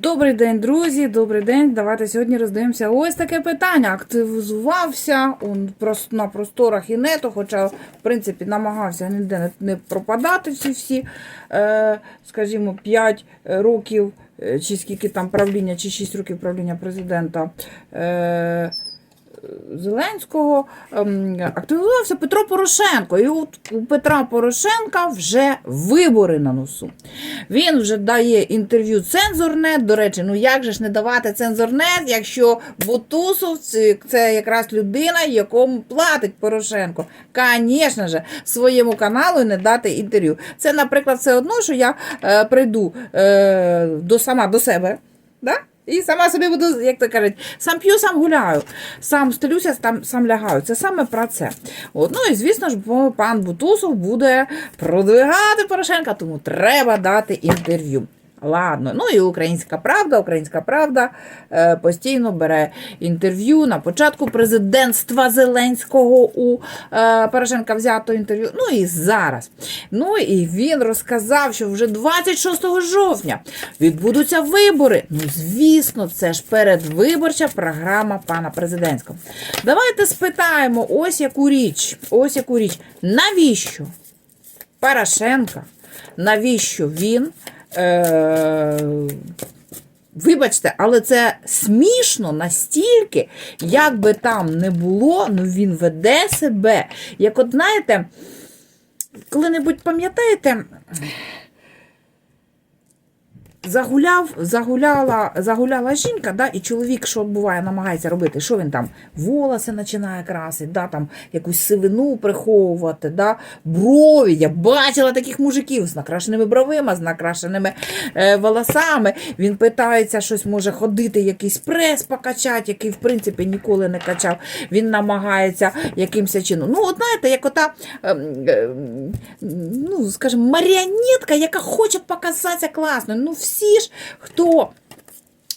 Добрий день, друзі, добрий день. Давайте сьогодні роздивимося ось таке питання. Активізувався на просторах інету, хоча, в принципі, намагався ніде не, не пропадати всі всі, е, скажімо, 5 років, е, чи скільки там правління, чи 6 років правління президента. Е, Зеленського ем, активізувався Петро Порошенко. І от у Петра Порошенка вже вибори на носу. Він вже дає інтерв'ю цензорнет. До речі, ну як же ж не давати цензорнет, якщо Бутусов це, якраз людина, якому платить Порошенко. Звісно ж, своєму каналу не дати інтерв'ю. Це, наприклад, все одно, що я е, прийду е, до сама до себе. Да? І сама собі буду, як то кажуть, сам п'ю, сам гуляю, сам стелюся, сам, сам лягаю. Це саме про це. От, ну і звісно ж, пан Бутусов буде продвигати Порошенка, тому треба дати інтерв'ю. Ладно, ну і Українська Правда, Українська Правда е, постійно бере інтерв'ю на початку президентства Зеленського у е, Порошенка взято інтерв'ю. Ну і зараз. Ну і він розказав, що вже 26 жовтня відбудуться вибори. Ну, звісно, це ж передвиборча програма пана президентського. Давайте спитаємо ось яку річ. Ось яку річ. Навіщо Порошенка? Навіщо він? Е, Вибачте, але це смішно настільки, як би там не було, ну він веде себе. Як от знаєте, коли-небудь пам'ятаєте, загуляв, загуляла, загуляла жінка, да, і чоловік, що буває, намагається робити, що він там волоси починає красити, да, там якусь сивину приховувати, да, брові. Я бачила таких мужиків з накрашеними бровима, з накрашеними е, волосами. Він питається щось, може ходити, якийсь прес покачати, який, в принципі, ніколи не качав. Він намагається якимось чином. Ну, от знаєте, як ота, ем, ем, ну, скажімо, маріонетка, яка хоче показатися класно. Ну, всі ж, хто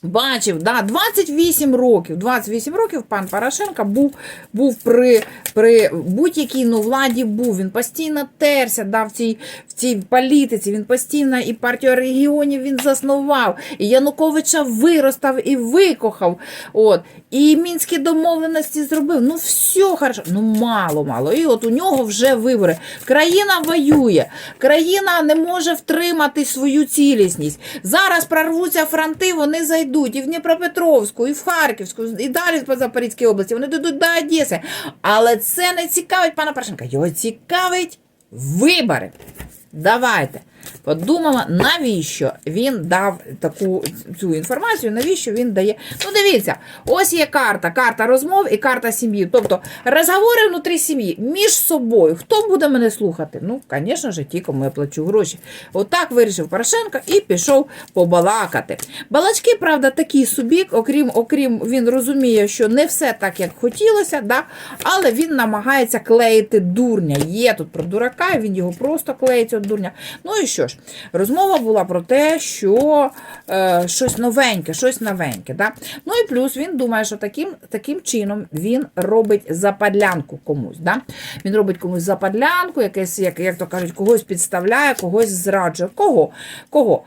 бачив, да, 28 років, 28 років пан Порошенко був, був при, при будь-якій ну, владі був, він постійно терся да, в, цій, в цій політиці, він постійно і партію регіонів він заснував, і Януковича виростав і викохав. От. І мінські домовленості зробив. Ну, все хорошо, ну мало, мало. І от у нього вже вибори. Країна воює, країна не може втримати свою цілісність. Зараз прорвуться фронти, вони зайдуть і в Дніпропетровську, і в Харківську, і далі по Запорізькій області. Вони дійдуть до Одеси. Але це не цікавить пана Порошенка. Його цікавить вибори. Давайте подумала, навіщо він дав таку цю інформацію, навіщо він дає. Ну, дивіться, ось є карта, карта розмов і карта сім'ї. Тобто розговори внутрі сім'ї між собою. Хто буде мене слухати? Ну, звісно ж, ті, кому я плачу гроші. Отак вирішив Порошенко і пішов побалакати. Балачки, правда, такий субік, окрім, окрім він розуміє, що не все так, як хотілося, да? але він намагається клеїти дурня. Є тут про дурака, він його просто клеїть от дурня. Ну і що ж, розмова була про те, що е, щось новеньке, щось новеньке. Да? Ну і плюс він думає, що таким, таким чином він робить западлянку комусь. Да? Він робить комусь западлянку, якесь, як, як то кажуть, когось підставляє, когось зраджує. Кого? Кого?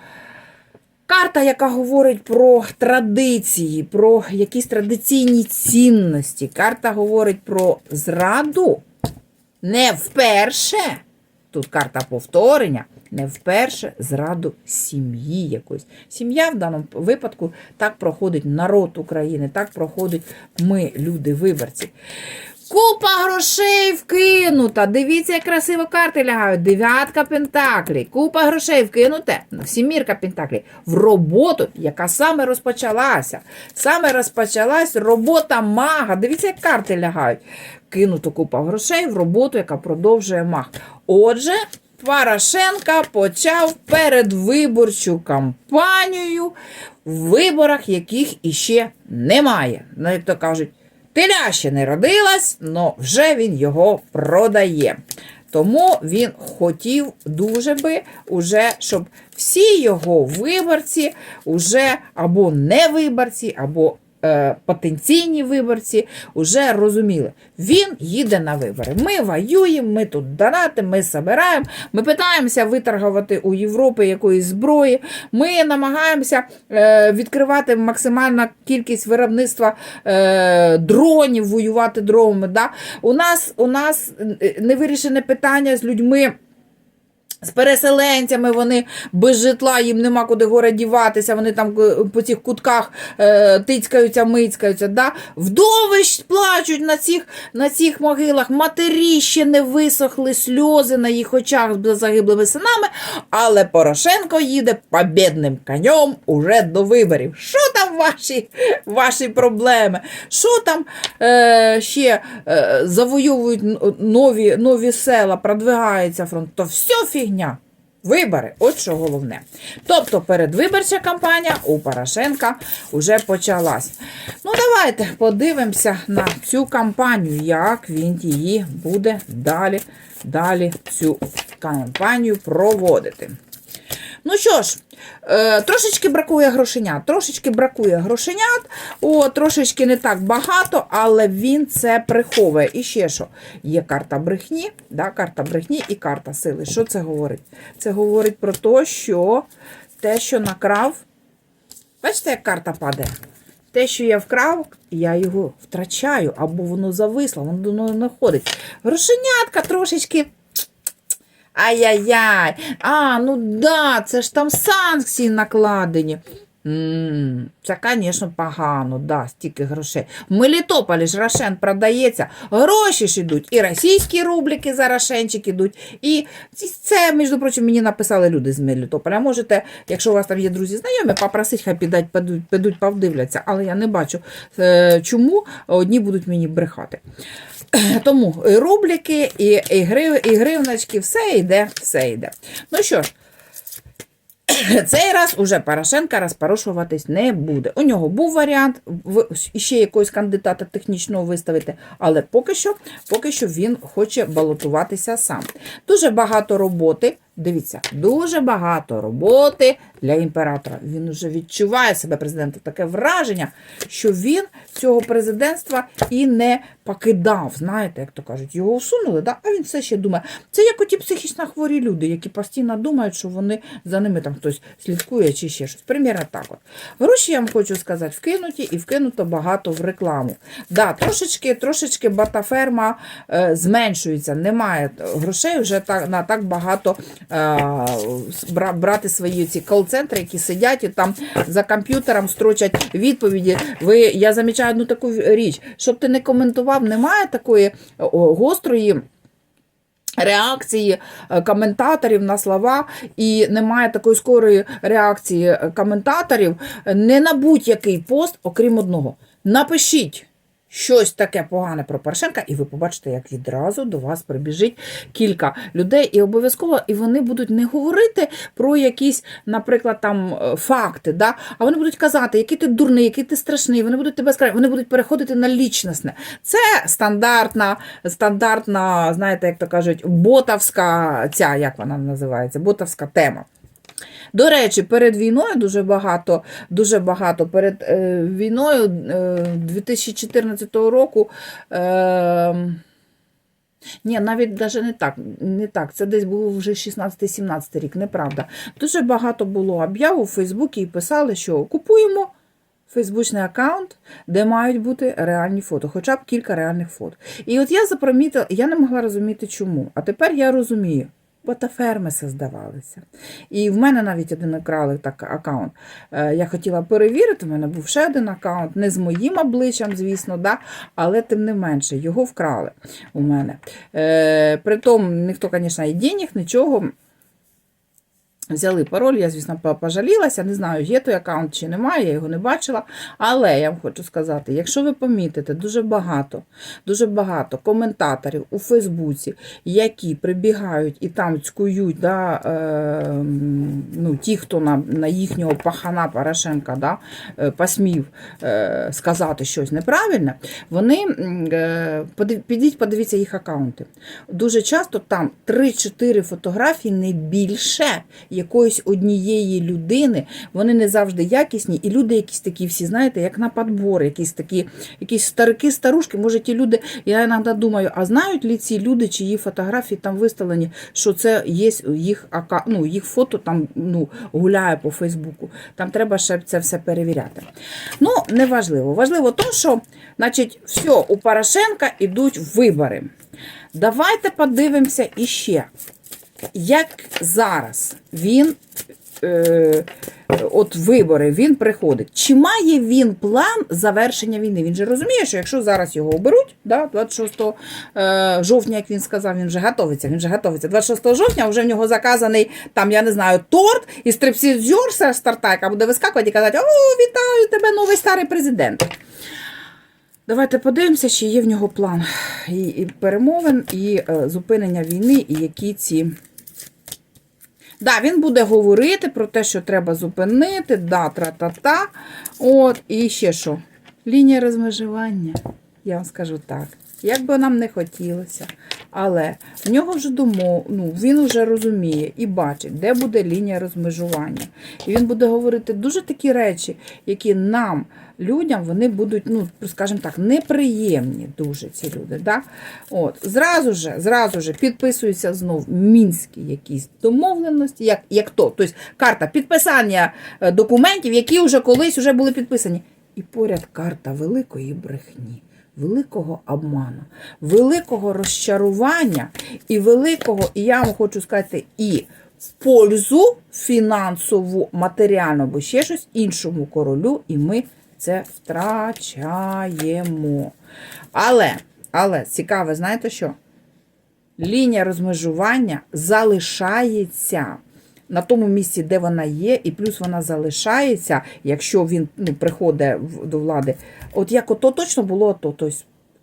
Карта, яка говорить про традиції, про якісь традиційні цінності. Карта говорить про зраду не вперше. Тут карта повторення, не вперше зраду сім'ї якоїсь. Сім'я в даному випадку так проходить народ України, так проходить ми, люди-виборці. Купа грошей вкинута. Дивіться, як красиво карти лягають. Дев'ятка пентаклей. Купа грошей вкинуте. Сімірка пентаклей. В роботу, яка саме розпочалася. Саме розпочалась робота мага. Дивіться, як карти лягають. Кинуто купа грошей в роботу, яка продовжує маг. Отже. Порошенка почав передвиборчу кампанію в виборах, яких іще немає. Ну, як то кажуть, теля ще не родилась, але вже він його продає. Тому він хотів дуже би, уже, щоб всі його виборці, уже або не виборці, або потенційні виборці вже розуміли, він їде на вибори. Ми воюємо, ми тут донатимо, ми збираємо, ми питаємося виторгувати у Європи якоїсь зброї. Ми намагаємося е, відкривати максимальну кількість виробництва е, дронів, воювати дронами. Да? У нас у нас е, невирішене питання з людьми. З переселенцями вони без житла, їм нема куди горе діватися, вони там е, по цих кутках е, тицькаються, мицькаються. Да? Вдови ж плачуть на цих, на цих могилах, матері ще не висохли, сльози на їх очах за загиблими синами, але Порошенко їде побідним конем уже до виборів. Що там ваші, ваші проблеми? Що там е, ще е, завоюють н- нові, нові села, продвигається фронт? То все фігня. Вибори, от що головне. Тобто передвиборча кампанія у Порошенка вже почалась. Ну, давайте подивимося на цю кампанію, як він її буде далі, далі цю кампанію проводити. Ну що ж, е, трошечки бракує грошенят. Трошечки бракує грошенят, о, трошечки не так багато, але він це приховує. І ще що? Є карта брехні, да, карта брехні і карта сили. Що це говорить? Це говорить про те, що те, що накрав. Бачите, як карта падає? Те, що я вкрав, я його втрачаю, або воно зависло, воно до не ходить. Грошенятка трошечки. Ай-яй-яй. А, ну да, це ж там санкції накладені. Це, звісно, погано, да, стільки грошей. В Мелітополі ж Рошен продається, гроші ж йдуть, і російські рубліки за Рошенчик ідуть. І це, між прочим, мені написали люди з Мелітополя. Можете, якщо у вас там є друзі знайомі, попросити, хай підуть, підуть повдивляться, але я не бачу, е, чому одні будуть мені брехати. Тому і рубліки, і, і, грив, і гривночки, все йде, все йде. Ну що ж, цей раз уже Порошенка розпорошуватись не буде. У нього був варіант ще якогось кандидата технічного виставити, але поки що, поки що він хоче балотуватися сам. Дуже багато роботи. Дивіться, дуже багато роботи для імператора. Він вже відчуває себе президентом. Таке враження, що він цього президентства і не покидав. Знаєте, як то кажуть, його усунули, да? а він все ще думає. Це як оті психічно хворі люди, які постійно думають, що вони за ними там хтось слідкує чи ще щось. Примірно так. От. Гроші, я вам хочу сказати, вкинуті і вкинуто багато в рекламу. Да, трошечки, трошечки батаферма е, зменшується, немає грошей вже так, на так багато брати свої ці кол-центри, які сидять і там за комп'ютером строчать відповіді. Ви, я замічаю одну таку річ, щоб ти не коментував, немає такої гострої. Реакції е, коментаторів на слова, і немає такої скорої реакції е, коментаторів не на будь-який пост, окрім одного. Напишіть щось таке погане про Порошенка, і ви побачите, як відразу до вас прибіжить кілька людей, і обов'язково і вони будуть не говорити про якісь, наприклад, там е, факти, да? а вони будуть казати, який ти дурний, який ти страшний. Вони будуть тебе скарати, вони будуть переходити на лічностне. Це стандартна, стандартна, знаєте, як то кажуть, ботовська ця, як вона називається, ботовська тема. До речі, перед війною дуже багато, дуже багато перед е, війною е, 2014 року. Е, ні, навіть навіть не так. Не так. Це десь був вже 16-17 рік, неправда. Дуже багато було об'яв у Фейсбуці і писали, що купуємо фейсбучний аккаунт, де мають бути реальні фото, хоча б кілька реальних фото. І от я запримітила, я не могла розуміти, чому. А тепер я розумію. Бо та ферми создавалися. І в мене навіть один украли так аккаунт. Е, Я хотіла перевірити, в мене був ще один аккаунт, не з моїм обличчям, звісно, да, але тим не менше, його вкрали у мене. Е, Притом, ніхто, звісно, і денег, нічого. Взяли пароль, я, звісно, пожалілася. Не знаю, є той аккаунт чи немає, я його не бачила. Але я вам хочу сказати, якщо ви помітите, дуже багато, дуже багато коментаторів у Фейсбуці, які прибігають і там цькують, да, е, ну, ті, хто на, на їхнього пахана Порошенка да, е, посмів е, сказати щось неправильне, вони е, підіть, подивіться їх аккаунти. Дуже часто там 3-4 фотографії, не більше, якоїсь однієї людини, вони не завжди якісні, і люди якісь такі всі, знаєте, як на подбор, якісь такі, якісь старики, старушки. Може, ті люди, я іноді думаю, а знають ли ці люди, чиї фотографії там виставлені, що це є їх ну, їх фото там ну, гуляє по Фейсбуку. Там треба ще це все перевіряти. Ну, неважливо. Важливо то, що, значить, все, у Порошенка йдуть вибори. Давайте подивимося іще, як зараз він. Е, от вибори він приходить. Чи має він план завершення війни? Він же розуміє, що якщо зараз його оберуть, да, 26 е, жовтня, як він сказав, він вже готовиться. Він вже готовиться. 26 жовтня вже в нього заказаний там, я не знаю, торт і стрипсізьор з тарта, яка буде вискакувати і казати: О, вітаю тебе, новий старий президент. Давайте подивимося, чи є в нього план і, і перемовин, і е, зупинення війни, і які ці. Да, він буде говорити про те, що треба зупинити, да, тра-та-та. От, і ще що? Лінія розмежування. Я вам скажу так. Як би нам не хотілося, але в нього вже думов, ну, він вже розуміє і бачить, де буде лінія розмежування. І він буде говорити дуже такі речі, які нам, людям, вони будуть, ну, скажімо так, неприємні дуже ці люди. Да? От, зразу же, зразу же підписуються знов мінські якісь домовленості, як, як то, тобто карта підписання е, документів, які вже колись вже були підписані. І поряд карта великої брехні великого обману, великого розчарування і великого, і я вам хочу сказати, і в пользу фінансову, матеріальну або ще щось іншому королю, і ми це втрачаємо. Але, але цікаве, знаєте що? Лінія розмежування залишається на тому місці, де вона є, і плюс вона залишається, якщо він ну, приходить до влади. От як ото точно було ото. Тобто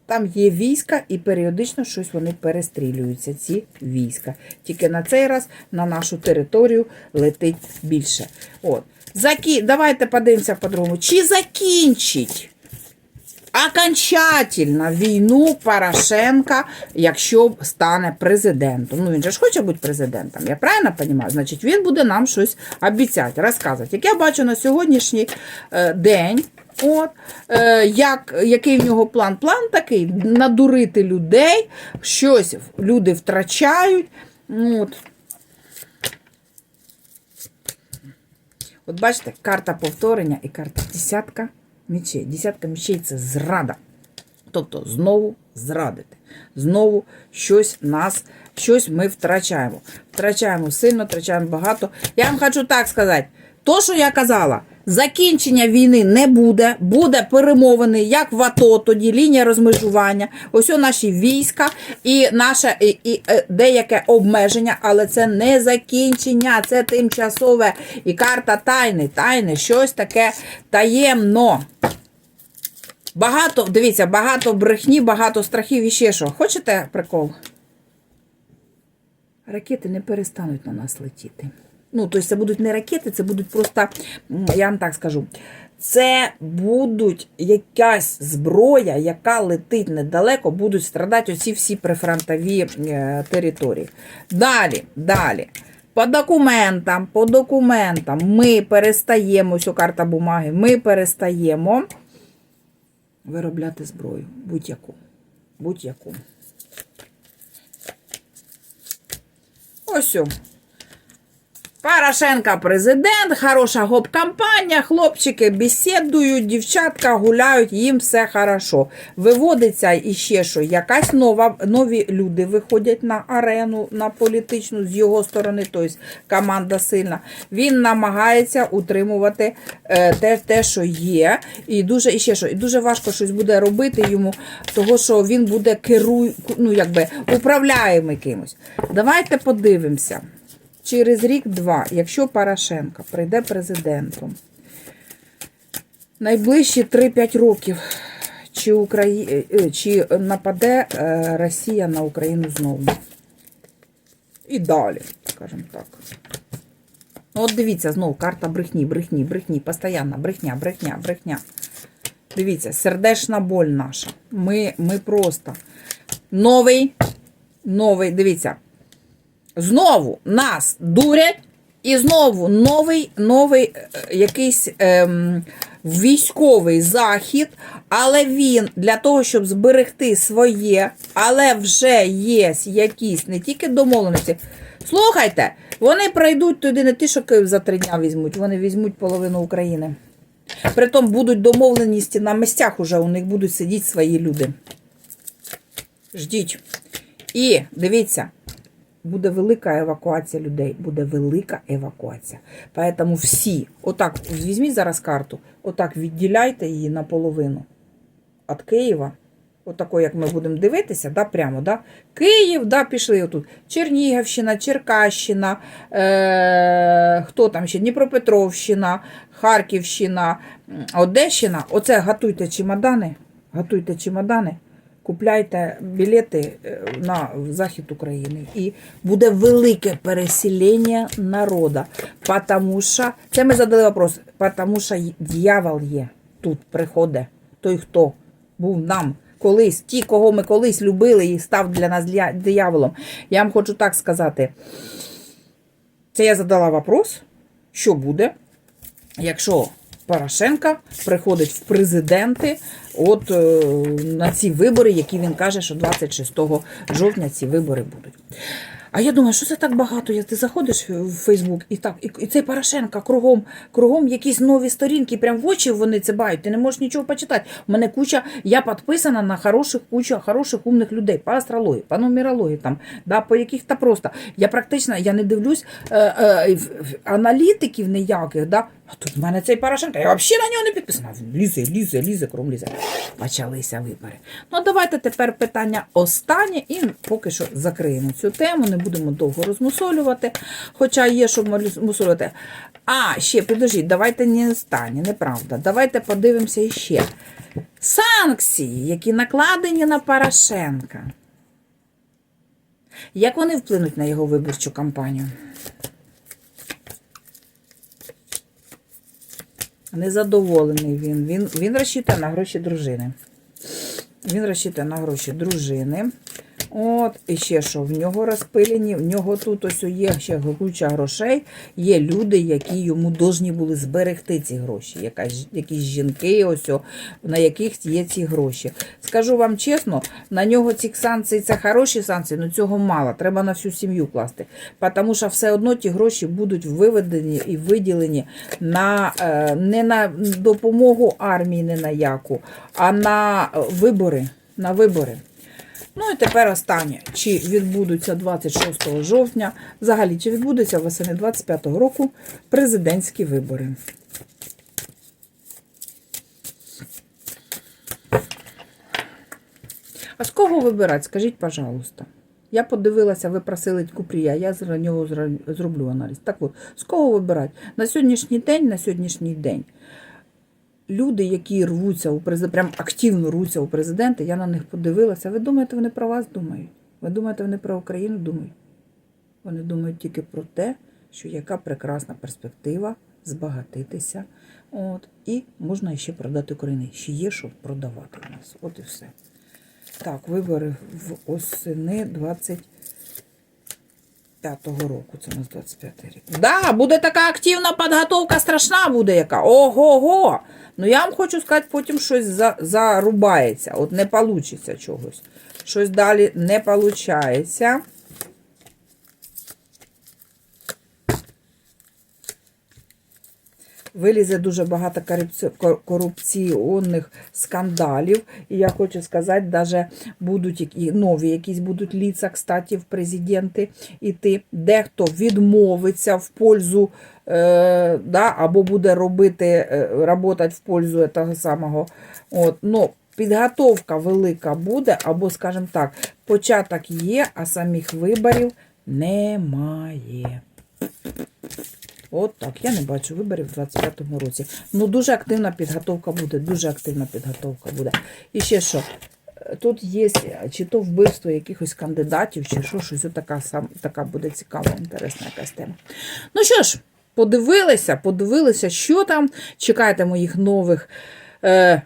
там є війська, і періодично щось вони перестрілюються, ці війська. Тільки на цей раз на нашу територію летить більше. От. Закі... Давайте подивимося по-другому. Чи закінчить окончательно війну Порошенка, якщо стане президентом. Ну він же ж хоче бути президентом. Я правильно розумію? Значить, він буде нам щось обіцяти, розказувати. Як я бачу на сьогоднішній е, день. От, е, як, який в нього план? План такий: надурити людей, щось люди втрачають. Ну, От. От бачите, карта повторення і карта десятка мечей. Десятка мечей це зрада. Тобто знову зрадити. Знову щось нас, щось ми втрачаємо. Втрачаємо сильно, втрачаємо багато. Я вам хочу так сказати: то, що я казала, закінчення війни не буде, буде перемовини, як в АТО, тоді лінія розмежування. Ось наші війська і наше і, і, е, деяке обмеження, але це не закінчення, це тимчасове. І карта тайни, тайни, щось таке таємно. Багато, дивіться, багато брехні, багато страхів і ще що. Хочете прикол? Ракети не перестануть на нас летіти. Ну, тобто це будуть не ракети, це будуть просто, я вам так скажу, це будуть якась зброя, яка летить недалеко, будуть страдати оці всі прифронтові е, території. Далі, далі. По документам, по документам ми перестаємо, ось карта бумаги, ми перестаємо виробляти зброю. Будь-яку. Будь-яку. Ось. О. Порошенка президент, хороша гоп-кампанія, хлопчики бесідують, дівчатка гуляють, їм все хорошо. Виводиться іще що, якась нова, нові люди виходять на арену, на політичну з його сторони, тобто команда сильна. Він намагається утримувати е, те, те, що є. І дуже, і ще що, і дуже важко щось буде робити йому, того що він буде керуй, ну, якби, управляємий кимось. Давайте подивимося через рік-два, якщо Порошенко прийде президентом, найближчі 3-5 років, чи, Украї... е, чи нападе е, Росія на Україну знову? І далі, скажімо так. Ну, От дивіться, знову карта брехні, брехні, брехні, постійно, брехня, брехня, брехня. Дивіться, сердечна боль наша. Ми, ми просто новий, новий, дивіться. Знову нас дурять І знову новий, новий е, якийсь ем, військовий захід, але він для того, щоб зберегти своє, але вже є якісь не тільки домовленості. Слухайте, вони пройдуть туди не ті, що Київ за три дня візьмуть, вони візьмуть половину України. Притом будуть домовленості на місцях уже, у них будуть сидіти свої люди. Ждіть. І дивіться, буде велика евакуація людей, буде велика евакуація. Поэтому всі, отак, візьміть зараз карту, отак відділяйте її наполовину від Києва. Отако, як ми будемо дивитися, да, прямо, да? Київ, да, пішли отут. Чернігівщина, Черкащина, е- хто там ще? Дніпропетровщина, Харківщина, Одещина. Оце готуйте чемодани, готуйте чемодани, купляйте білети е, на захід України. І буде велике переселення народу. Потому що, це ми задали вопрос, потому що дьявол є тут, приходить. Той, хто був нам колись, ті, кого ми колись любили і став для нас дияволом. Я вам хочу так сказати. Це я задала вопрос, що буде, якщо Порошенко приходить в президенти от е, на ці вибори, які він каже, що 26 жовтня ці вибори будуть. А я думаю, що це так багато? Я- Ти заходиш в Фейсбук і так, і, і цей Порошенко кругом, кругом якісь нові сторінки, прям в очі вони це бають, ти не можеш нічого почитати. У мене куча, я підписана на хороших, куча хороших умних людей по астрології, по нумерології, там, да, по яких-то просто. Я практично я не дивлюсь е, е, аналітиків ніяких. Да? А тут в мене цей Порошенко, я взагалі на нього не підписана. Лізе, лізе, лізе, кром лізе. Почалися вибори. Ну, давайте тепер питання останнє і поки що закриємо цю тему, не будемо довго розмусолювати, хоча є що мусолювати. А, ще, підождіть, давайте не останнє, неправда. Давайте подивимося іще. Санкції, які накладені на Порошенка. Як вони вплинуть на його виборчу кампанію? Незадоволений він. Він, він розчитує на гроші дружини. Він розчитує на гроші дружини. От, і ще що, в нього розпилені, в нього тут ось є ще куча грошей. Є люди, які йому должні були зберегти ці гроші. Якась, якісь жінки, ось, на яких є ці гроші. Скажу вам чесно, на нього ці санкції це хороші санкції, але цього мало. Треба на всю сім'ю класти. Тому що все одно ті гроші будуть виведені і виділені на, е, не на допомогу армії, не на яку, а на вибори. На вибори. Ну і тепер останнє. Чи відбудуться 26 жовтня, взагалі, чи відбудуться восени 25-го року президентські вибори? А з кого вибирати? Скажіть, пожалуйста. Я подивилася, ви просили Купрія, я з нього зроблю аналіз. Так от, з кого вибирати? На сьогоднішній день, на сьогоднішній день люди, які рвуться у президент, прям активно рвуться у президенти, я на них подивилася. Ви думаєте, вони про вас думають? Ви думаєте, вони про Україну думають? Вони думають тільки про те, що яка прекрасна перспектива збагатитися. От, і можна ще продати Україну. Ще є що продавати у нас. От і все. Так, вибори в осени 25-го року. Це у нас 25 рік. Да, буде така активна підготовка, страшна буде яка. Ого-го! Ну я вам хочу сказати, потім щось за, зарубається. От не вийде чогось. Щось далі не виходить. Вилізе дуже багато корупційних скандалів. І я хочу сказати, даже будуть які- нові якісь будуть ліца, кстати, в президенти іти. Дехто відмовиться в пользу, е, да, або буде робити, е, работать в пользу того самого. От, ну, підготовка велика буде, або, скажімо так, початок є, а самих виборів немає. От так, я не бачу виборів в 25-му році. Ну, дуже активна підготовка буде, дуже активна підготовка буде. І ще що? Тут є чи то вбивство якихось кандидатів, чи що, щось така, така буде цікава, інтересна якась тема. Ну що ж, подивилися, подивилися, що там. Чекайте моїх нових е,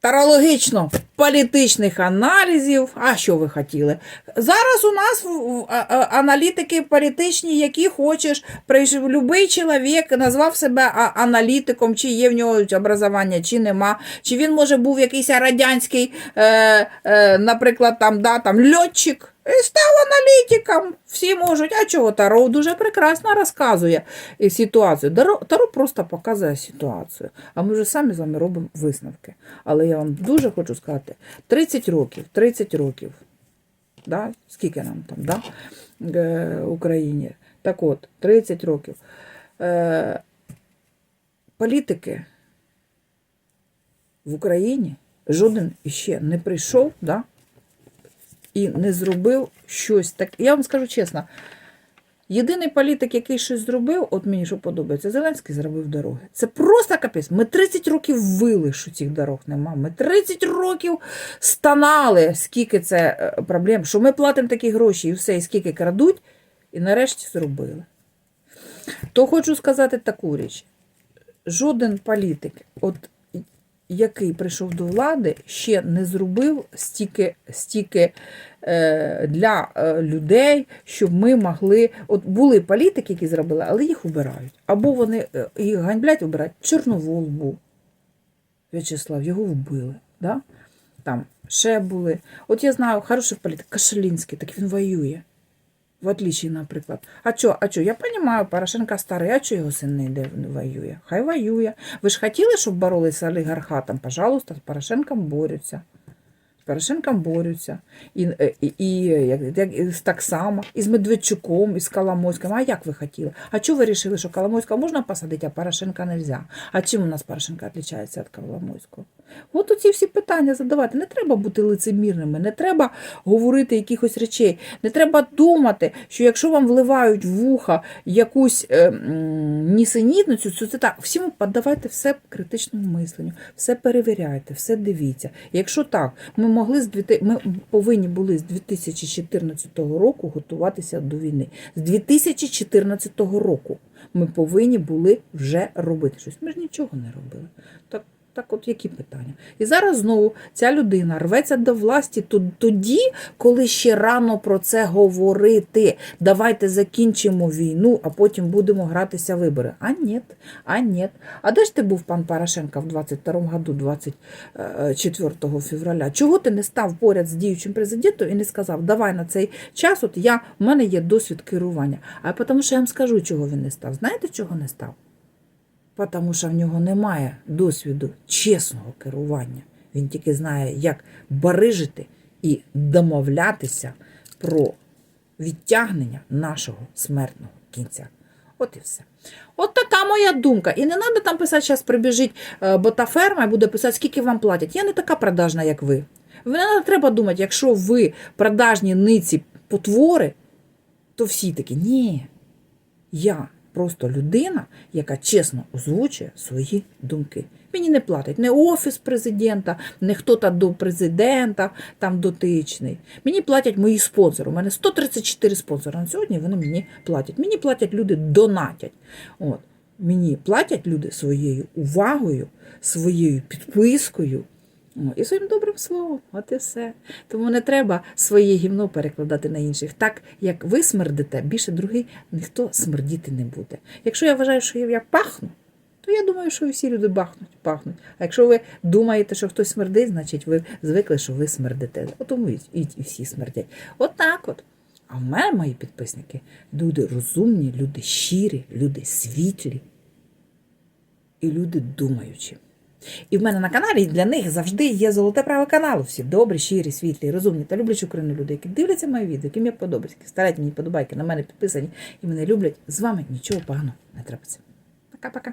тарологічно політичних аналізів. А що ви хотіли? Зараз у нас аналітики політичні, які хочеш, прийшов любий чоловік, назвав себе аналітиком, чи є в нього образування, чи нема, чи він може був якийсь радянський, е, е, наприклад, там, да, там льотчик. І став аналітиком. Всі можуть. А чого Таро дуже прекрасно розказує ситуацію. Таро, Таро просто показує ситуацію. А ми вже самі з вами робимо висновки. Але я вам дуже хочу сказати: 30 років, 30 років. Да? Скільки нам там, да? е, Україні? Так от, 30 років. Е, політики в Україні жоден іще не прийшов, да? і не зробив щось так. Я вам скажу чесно, єдиний політик, який щось зробив, от мені що подобається, Зеленський зробив дороги. Це просто капець. Ми 30 років вили, що цих дорог нема. Ми 30 років станали, скільки це е, проблем, що ми платимо такі гроші і все, і скільки крадуть, і нарешті зробили. То хочу сказати таку річ. Жоден політик, от який прийшов до влади, ще не зробив стільки, стільки е, для е, людей, щоб ми могли. От були політики, які зробили, але їх обирають. Або вони е, їх ганьблять, обирають. Чорновол був. В'ячеслав, його вбили. Да? Там ще були. От я знаю, хороший політик, Кашелінський, так він воює. В отличие, наприклад. А чо, а чо? Я розумію, Порошенко старий, а чо його син не йде воює? Хай воює. Ви ж хотіли, щоб боролися з олігархатом? Пожалуйста, з Порошенком борються. З Порошенком борються. І, і, і як, як, так само, і з Медведчуком, і з Коломойським. А як ви хотіли? А чого ви вирішили, що Коломойського можна посадити, а Порошенка не можна? А чим у нас Порошенко відрізняється від Коломойського? От оці всі питання задавати. Не треба бути лицемірними, не треба говорити якихось речей. Не треба думати, що якщо вам вливають вуха якусь е, нісенітницю, це так. Всім подавайте все критичному мисленню, все перевіряйте, все дивіться. Якщо так, ми могли з ми повинні були з 2014 року готуватися до війни. З 2014 року ми повинні були вже робити щось. Ми ж нічого не робили. Так, так от які питання? І зараз знову ця людина рветься до власті то- тоді, коли ще рано про це говорити. Давайте закінчимо війну, а потім будемо гратися вибори. А ні, а ні. А де ж ти був, пан Порошенко, в 22 году, 24 февраля? Чого ти не став поряд з діючим президентом і не сказав, давай на цей час, от я, в мене є досвід керування. А тому що я вам скажу, чого він не став. Знаєте, чого не став? Тому що в нього немає досвіду чесного керування. Він тільки знає, як барижити і домовлятися про відтягнення нашого смертного кінця. От і все. От така моя думка. І не треба там писати, зараз прибіжить е, ботаферма і буде писати, скільки вам платять. Я не така продажна, як ви. Не треба думати, якщо ви продажні ниці потвори, то всі такі, ні. Я просто людина, яка чесно озвучує свої думки. Мені не платить не офіс президента, не хто там до президента там дотичний. Мені платять мої спонсори. У мене 134 спонсори на сьогодні. Вони мені платять. Мені платять люди, донатять. От. Мені платять люди своєю увагою, своєю підпискою. І своїм добрим словом, от і все. Тому не треба своє гімно перекладати на інших. Так як ви смердите, більше другий ніхто смердіти не буде. Якщо я вважаю, що я пахну, то я думаю, що всі люди бахнуть, пахнуть. А якщо ви думаєте, що хтось смердить, значить ви звикли, що ви смердите. Тому і всі смердять. От так от. А в мене мої підписники люди розумні, люди щирі, люди світлі і люди думаючі. І в мене на каналі для них завжди є золоте право каналу. Всі добрі, щирі, світлі, розумні та люблячі Україну люди, які дивляться мої відео, яким я подобаюсь, які ставлять мені подобайки, на мене підписані і мене люблять. З вами нічого поганого не трапиться. Пока-пока.